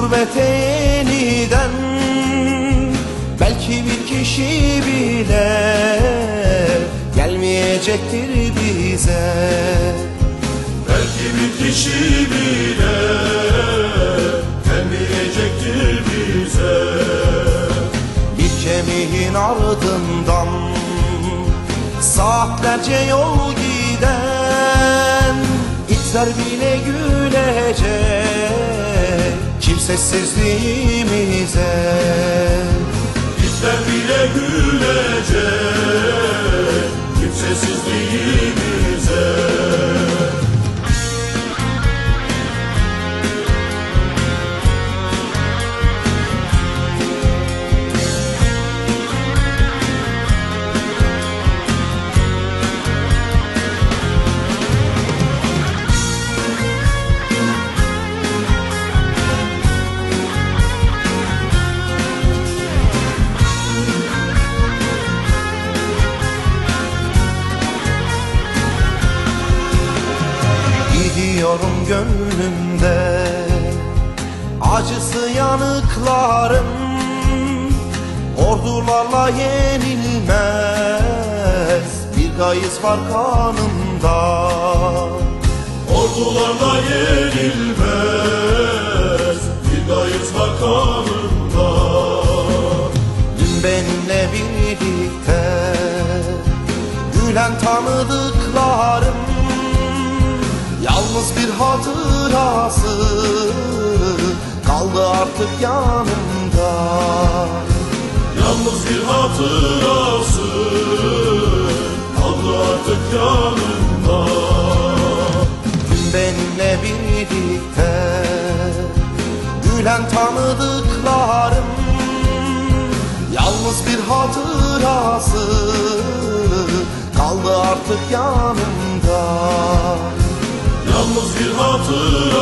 gurbete yeniden Belki bir kişi bile gelmeyecektir bize. Belki bir kişi bile gelmeyecektir bize. Bir kemiğin ardından saatlerce yol giden İtler bile gülecek. Kimsesizliğimize. İtler bile gülecek Gidiyorum gönlümde. Acısı yanıklarım Ordularla yenilmez. Bir gayız var kanımda. Ordularla yenilmez. Bir gayız var kanında Dün benimle birlikte Gülen tanıdıklarım Yalnız bir hatırası Kaldı artık yanımda. Yalnız bir hatırası Kaldı artık yanımda. Dün benimle birlikte Gülen tanıdıklarım Yalnız bir hatırası Kaldı artık yanımda Yalnız bir hatırası